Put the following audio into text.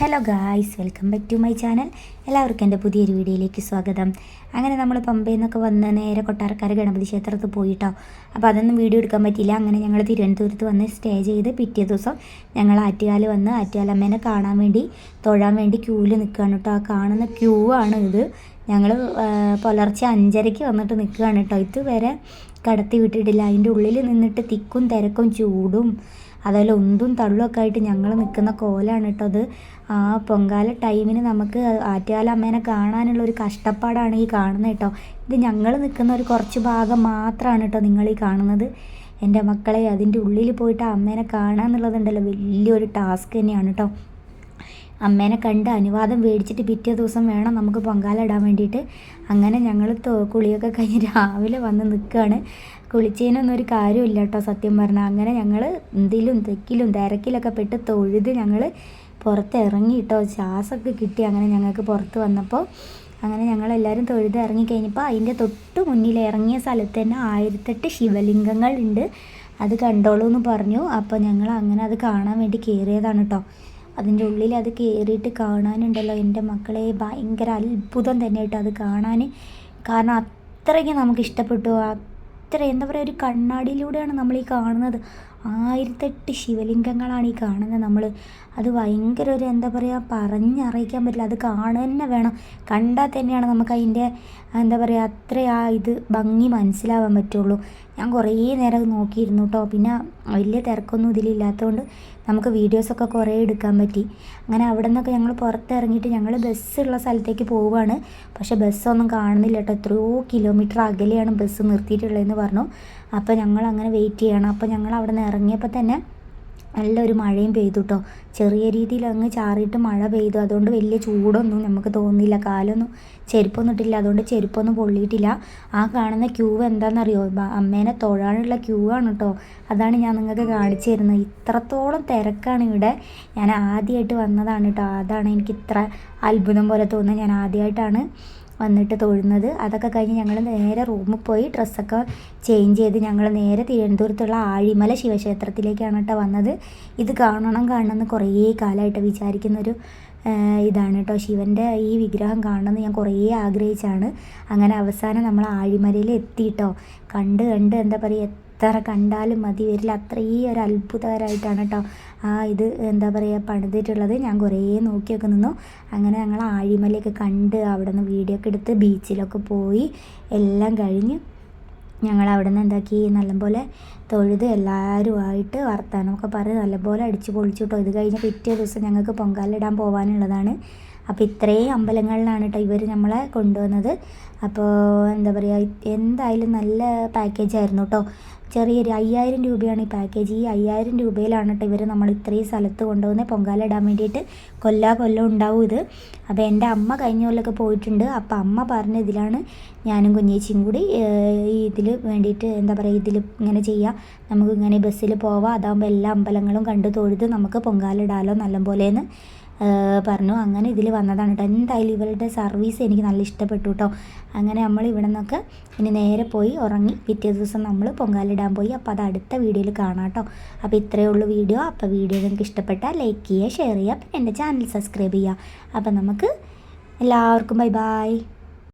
Hello guys welcome back to my channel എല്ലാവർക്കും എന്റെ പുതിയൊരു വീഡിയോയിലേക്ക് സ്വാഗതം. അങ്ങനെ നമ്മൾ പമ്പയിൽ നിന്നൊക്കെ വന്ന് നേരെ കൊട്ടാരക്കാർ ഗണപതി ക്ഷേത്രത്തിൽ പോയിട്ടോ. അപ്പോൾ അതൊന്നും വീഡിയോ എടുക്കാൻ പറ്റിയില്ല. അങ്ങനെ ഞങ്ങൾ തിരുവനന്തപുരത്ത് വന്ന് സ്റ്റേ ചെയ്ത് പിറ്റേ ദിവസം ഞങ്ങൾ ആറ്റുകാൽ വന്ന് ആറ്റുകാലമ്മേനെ കാണാൻ വേണ്ടി തൊഴാൻ വേണ്ടി ക്യൂവിൽ നിൽക്കുകയാണ് കേട്ടോ ആ കാണുന്ന ക്യൂ ആണ് ഇത് ഞങ്ങൾ പുലർച്ചെ അഞ്ചരയ്ക്ക് വന്നിട്ട് നിൽക്കുകയാണ് കേട്ടോ ഇതുവരെ കടത്തി വിട്ടിട്ടില്ല. അതിന്റെ ഉള്ളിൽ നിന്നിട്ട് തിക്കും തിരക്കും ചൂടും അതുപോലെ ഒന്തും തള്ളുമൊക്കെ ആയിട്ട് ഞങ്ങൾ നിൽക്കുന്ന കോലാണ് കേട്ടോ അത്. ആ പൊങ്കാല ടൈമിന് നമുക്ക് ആറ്റുകാല അമ്മേനെ കാണാനുള്ള ഒരു കഷ്ടപ്പാടാണ് ഈ കാണുന്നത് കേട്ടോ. ഇത് ഞങ്ങൾ നിൽക്കുന്ന ഒരു കുറച്ച് ഭാഗം മാത്രമാണ് കേട്ടോ നിങ്ങൾ ഈ കാണുന്നത്. എന്റെ മക്കളെ അതിന്റെ ഉള്ളിൽ പോയിട്ട് അമ്മേനെ കാണുക എന്നുള്ളതുണ്ടല്ലോ വലിയൊരു ടാസ്ക് തന്നെയാണ് കേട്ടോ. അമ്മേനെ കണ്ട് അനുവാദം മേടിച്ചിട്ട് പിറ്റേ ദിവസം വേണം നമുക്ക് പൊങ്കാല ഇടാൻ വേണ്ടിയിട്ട്. അങ്ങനെ ഞങ്ങൾ കുളിയൊക്കെ കഴിഞ്ഞ് രാവിലെ വന്ന് നിൽക്കുകയാണ് കുളിച്ചതിനൊന്നും ഒരു കാര്യമില്ല കേട്ടോ സത്യം പറഞ്ഞാൽ അങ്ങനെ ഞങ്ങൾ എന്തിലും തെക്കിലും തിരക്കിലൊക്കെ പെട്ട് തൊഴുത് ഞങ്ങൾ പുറത്തിറങ്ങി കേട്ടോ ശ്വാസമൊക്കെ കിട്ടി അങ്ങനെ ഞങ്ങൾക്ക് പുറത്ത് വന്നപ്പോൾ അങ്ങനെ ഞങ്ങളെല്ലാവരും തൊഴുത് ഇറങ്ങി കഴിഞ്ഞപ്പോൾ അതിന്റെ തൊട്ട് മുന്നിൽ ഇറങ്ങിയ സ്ഥലത്ത് തന്നെ ആയിരത്തെട്ട് ശിവലിംഗങ്ങളുണ്ട്. അത് കണ്ടോളൂ എന്ന് പറഞ്ഞു. അപ്പോൾ ഞങ്ങൾ അങ്ങനെ അത് കാണാൻ വേണ്ടി കയറിയതാണ് കേട്ടോ അതിന്റെ ഉള്ളിൽ അത് കയറിയിട്ട് കാണാനുണ്ടല്ലോ. എന്റെ മക്കളെ ഭയങ്കര അത്ഭുതം തന്നെ കേട്ടോ അത് കാണാൻ. കാരണം അത്രയ്ക്ക് നമുക്ക് ഇഷ്ടപ്പെട്ടു. അത്ര എന്താ പറയുക ഒരു കണ്ണാടിയിലൂടെയാണ് നമ്മൾ ഈ കാണുന്നത്. ആയിരത്തെട്ട് ശിവലിംഗങ്ങളാണ് ഈ കാണുന്നത് നമ്മൾ അത് ഭയങ്കര ഒരു എന്താ പറയുക പറഞ്ഞറിയിക്കാൻ പറ്റില്ല. അത് കാണുക തന്നെ വേണം. കണ്ടാൽ തന്നെയാണ് നമുക്ക് അതിന്റെ എന്താ പറയുക അത്ര ആ ഇത് ഭംഗി മനസ്സിലാവാൻ പറ്റുള്ളൂ. ഞാൻ കുറേ നേരം നോക്കിയിരുന്നു കേട്ടോ പിന്നെ വലിയ തിരക്കൊന്നും ഇതിലില്ലാത്തതുകൊണ്ട് നമുക്ക് വീഡിയോസൊക്കെ കുറേ എടുക്കാൻ പറ്റി. അങ്ങനെ അവിടെ നിന്നൊക്കെ ഞങ്ങൾ പുറത്തിറങ്ങിയിട്ട് ഞങ്ങൾ ബസ്സുള്ള സ്ഥലത്തേക്ക് പോവുകയാണ് പക്ഷേ ബസ്സൊന്നും കാണുന്നില്ല കേട്ടോ എത്രയോ കിലോമീറ്റർ അകലെയാണ് ബസ് നിർത്തിയിട്ടുള്ളതെന്ന് പറഞ്ഞു. അപ്പോൾ ഞങ്ങൾ അങ്ങനെ വെയിറ്റ് ചെയ്യണം. അപ്പോൾ ഞങ്ങൾ അവിടെ നിന്ന് ഇറങ്ങിയപ്പോൾ തന്നെ നല്ലൊരു മഴയും പെയ്തു കേട്ടോ ചെറിയ രീതിയിൽ അങ്ങ് ചാറിയിട്ട് മഴ പെയ്തു. അതുകൊണ്ട് വലിയ ചൂടൊന്നും നമുക്ക് തോന്നിയില്ല. കാലൊന്നും ചെരുപ്പൊന്നും ഇട്ടില്ല. അതുകൊണ്ട് ചെരുപ്പൊന്നും പൊള്ളിയിട്ടില്ല. ആ കാണുന്ന ക്യൂ എന്താണെന്നറിയോ അമ്മേനെ തൊഴാനുള്ള ക്യൂ ആണ് കേട്ടോ അതാണ് ഞാൻ നിങ്ങൾക്ക് കാണിച്ചു തരുന്നത്. ഇത്രത്തോളം തിരക്കാണ് ഇവിടെ. ഞാൻ ആദ്യമായിട്ട് വന്നതാണ് കേട്ടോ അതാണ് എനിക്ക് ഇത്ര അത്ഭുതം പോലെ തോന്നുന്നത്. ഞാൻ ആദ്യമായിട്ടാണ് വന്നിട്ട് തൊഴുന്നത്. അതൊക്കെ കഴിഞ്ഞ് ഞങ്ങൾ നേരെ റൂമിൽ പോയി ഡ്രസ്സൊക്കെ ചേഞ്ച് ചെയ്ത് ഞങ്ങൾ നേരെ തിരുവനന്തപുരത്തുള്ള ആഴിമല ശിവക്ഷേത്രത്തിലേക്കാണ് കേട്ടോ വന്നത്. ഇത് കാണണം കാണണം എന്ന് കുറേ കാലമായിട്ട് വിചാരിക്കുന്നൊരു ഇതാണ് കേട്ടോ ശിവന്റെ ഈ വിഗ്രഹം കാണണമെന്ന് ഞാൻ കുറേ ആഗ്രഹിച്ചാണ്. അങ്ങനെ അവസാനം നമ്മൾ ആഴിമലയിൽ എത്തിയിട്ടോ കണ്ട് കണ്ട് എന്താ പറയുക എത്ര കണ്ടാലും മതി വരില്ല. അത്രയും ഒരു അത്ഭുതകരമായിട്ടാണ് കേട്ടോ ആ ഇത് എന്താ പറയുക പണിതിട്ടുള്ളത്. ഞാൻ കുറേ നോക്കിയൊക്കെ നിന്നു. അങ്ങനെ ഞങ്ങൾ ആഴിമലയൊക്കെ കണ്ട് അവിടെ നിന്ന് വീഡിയോ ഒക്കെ എടുത്ത് ബീച്ചിലൊക്കെ പോയി. എല്ലാം കഴിഞ്ഞ് ഞങ്ങൾ അവിടെ നിന്ന് എന്താക്കി നല്ലപോലെ തൊഴുത് എല്ലാവരുമായിട്ട് വർത്താനമൊക്കെ പറഞ്ഞ് നല്ലപോലെ അടിച്ച് പൊളിച്ചു കേട്ടോ ഇത് കഴിഞ്ഞ് പിറ്റേ ദിവസം ഞങ്ങൾക്ക് പൊങ്കാലിടാൻ പോകാനുള്ളതാണ് അപ്പോൾ ഇത്രയും അമ്പലങ്ങളിലാണ് കേട്ടോ ഇവർ നമ്മളെ കൊണ്ടുവന്നത്. അപ്പോൾ എന്താ പറയുക എന്തായാലും നല്ല പാക്കേജ് ആയിരുന്നു കേട്ടോ ചെറിയൊരു അയ്യായിരം രൂപയാണ് ഈ പാക്കേജ് ഈ അയ്യായിരം രൂപയിലാണ് കേട്ടോ ഇവർ നമ്മൾ ഇത്രയും സ്ഥലത്ത് കൊണ്ടുവന്ന് പൊങ്കാല ഇടാൻ വേണ്ടിയിട്ട് കൊല്ലാ കൊല്ലം ഉണ്ടാവും ഇത്. അപ്പോൾ എന്റെ അമ്മ കഴിഞ്ഞ കൊല്ലമൊക്കെ പോയിട്ടുണ്ട്. അപ്പോൾ അമ്മ പറഞ്ഞ ഇതിലാണ് ഞാനും കുഞ്ഞേച്ചിയും കൂടി ഈ ഇതിൽ വേണ്ടിയിട്ട് എന്താ പറയുക ഇതിൽ ഇങ്ങനെ ചെയ്യാം. നമുക്ക് ഇങ്ങനെ ബസ്സിൽ പോവാം. അതാകുമ്പോൾ എല്ലാ അമ്പലങ്ങളും കണ്ടു തൊഴുത് നമുക്ക് പൊങ്കാല ഇടാലോ നല്ലപോലെയെന്ന് പറഞ്ഞു. അങ്ങനെ ഇതിൽ വന്നതാണ് കേട്ടോ എന്തായാലും ഇവരുടെ സർവീസ് എനിക്ക് നല്ല ഇഷ്ടപ്പെട്ടു കേട്ടോ അങ്ങനെ നമ്മൾ ഇവിടെ നിന്നൊക്കെ ഇനി നേരെ പോയി ഉറങ്ങി പിറ്റേ ദിവസം നമ്മൾ പൊങ്കാലിടാൻ പോയി. അപ്പോൾ അത് അടുത്ത വീഡിയോയിൽ കാണാം കേട്ടോ അപ്പോൾ ഇത്രയേ ഉള്ളൂ വീഡിയോ. അപ്പോൾ വീഡിയോ നിങ്ങൾക്ക് ഇഷ്ടപ്പെട്ടാൽ ലൈക്ക് ചെയ്യുക ഷെയർ ചെയ്യുക പിന്നെ എന്റെ ചാനൽ സബ്സ്ക്രൈബ് ചെയ്യുക. അപ്പോൾ നമുക്ക് എല്ലാവർക്കും ബൈ ബായ്